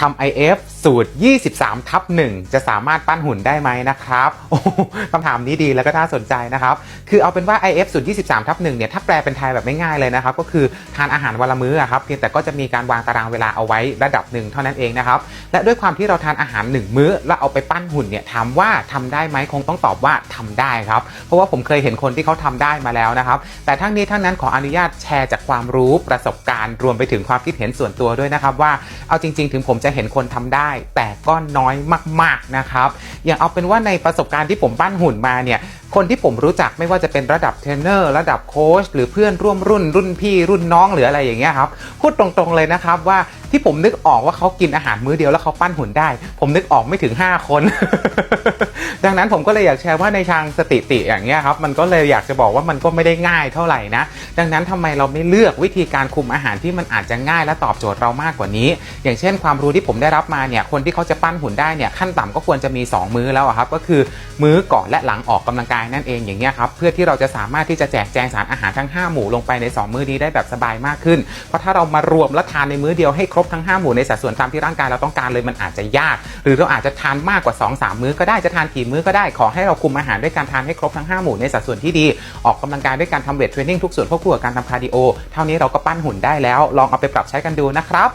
ทำ IF สูตร 23 ทับ 1 จะสามารถปั้นหุ่นได้ไหมนะครับคำถามนี้ดีแล้วก็น่าสนใจนะครับ คือเอาเป็นว่า IF สูตร 23 ทับ 1 เนี่ย ถ้าแปลเป็นไทยแบบไม่ง่ายเลยนะครับ ก็คือทานอาหารวันละมื้อครับ เพียงแต่ก็จะมีการวางตารางเวลาเอาไว้ระดับหนึ่งเท่านั้นเองนะครับ และด้วยความที่เราทานอาหาร 1 มื้อ แล้วเอาไปปั้นหุ่นเนี่ย ถามว่าทำได้ไหมคงต้องตอบว่าทำได้ครับ เพราะว่าผมเคยเห็นคนที่เขาทำได้มาแล้วนะครับ แต่ทั้งนี้ทั้งนั้นขออนุญาตแชร์จากความรู้ประสบการณ์รวมไปถึงความคิดเห็นส่วนตัวด้วยนะครับว่า เอาจริง ๆ ถึงผมจะเห็นคนทำได้ แต่ก็น้อยมาก ๆนะครับอย่างเอาเป็นว่าในประสบการณ์ที่ผมปั้นหุ่นมาเนี่ยคนที่ผมรู้จักไม่ว่าจะเป็นระดับเทรนเนอร์ระดับโค้ชหรือเพื่อนร่วมรุ่น รุ่นพี่รุ่นน้องหรืออะไรอย่างเงี้ยครับพูดตรงๆเลยนะครับว่าที่ผมนึกออกว่าเขากินอาหารมื้อเดียวแล้วเขาปั้นหุ่นได้ ผมนึกออกไม่ถึง 5 คน ดังนั้นผมก็เลยอยากแชร์ว่าในทางสถิติอย่างเงี้ยครับมันก็เลยอยากจะบอกว่ามันก็ไม่ได้ง่ายเท่าไหร่นะ ดังนั้นทำไมเราไม่เลือกวิธีการคุมอาหารที่มันอาจจะง่ายและตอบโจทย์เรามากกว่านี้ อย่างเช่น ความรู้ที่ผมได้รับมาเนี่ยคนที่เขาจะปั้นหุ่นได้เนี่ยขั้นต่ำก็ควรจะมี 2 มื้อแล้วครับก็คือมื้อก่อนและหลังออกกำลังกายนั่นเองอย่างเงี้ยครับเพื่อที่เราจะสามารถที่จะแจกแจงสารอาหารทั้ง 5 หมู่ลงไปใน 2 มื้อนี้ได้แบบสบายมากขึ้น เพราะถ้าเรามารวมและทานในมื้อเดียวให้ครบทั้ง 5 หมู่ในสัดส่วนตามที่ร่างกายเราต้องการเลยมันอาจจะยาก หรือเราอาจจะทานมากกว่า 2-3 มื้อก็ได้จะทานกี่มื้อก็ได้ขอให้เราคุมอาหารด้วยการทานให้ครบทั้ง 5 หมู่ในสัดส่วนที่ดี ออกกำลังกายด้วยการทำเวทเทรนนิ่งทุกส่วนควบคู่กับการทำคาร์ดิโอเท่านี้เราก็ปั้นหุ่นได้แล้วลองเอาไปปรับใช้กันดูนะครับ